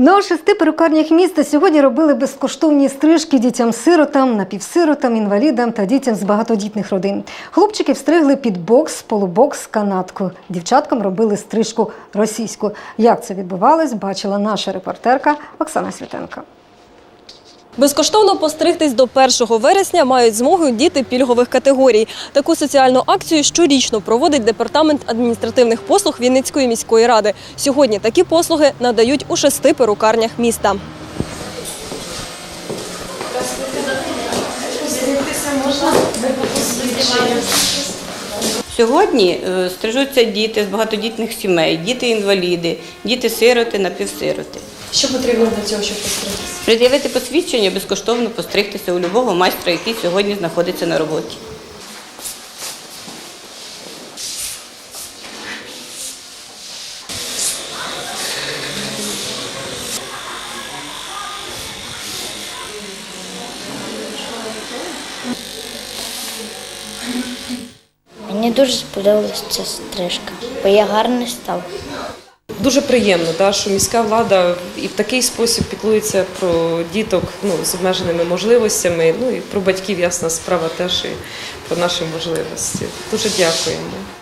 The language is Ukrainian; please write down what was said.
На шести перукарнях міста сьогодні робили безкоштовні стрижки дітям-сиротам, напівсиротам, інвалідам та дітям з багатодітних родин. Хлопчики встригли під бокс, полубокс, канатку. Дівчаткам робили стрижку російську. Як це відбувалось, бачила наша репортерка Оксана Світенко. Безкоштовно постригтись до 1 вересня мають змогу діти пільгових категорій. Таку соціальну акцію щорічно проводить департамент адміністративних послуг Вінницької міської ради. Сьогодні такі послуги надають у шести перукарнях міста. Сьогодні е, стрижуться діти з багатодітних сімей, діти-інваліди, діти-сироти, напівсироти. Що потрібно для цього, щоб постригтися? Пред'явити посвідчення безкоштовно постригтися у любого майстра, який сьогодні знаходиться на роботі. Мені дуже сподобалася ця стрижка, бо я гарний став. Дуже приємно, да, що міська влада і в такий спосіб піклується про діток ну, з обмеженими можливостями. Ну і про батьків ясна справа теж і про наші можливості. Дуже дякуємо.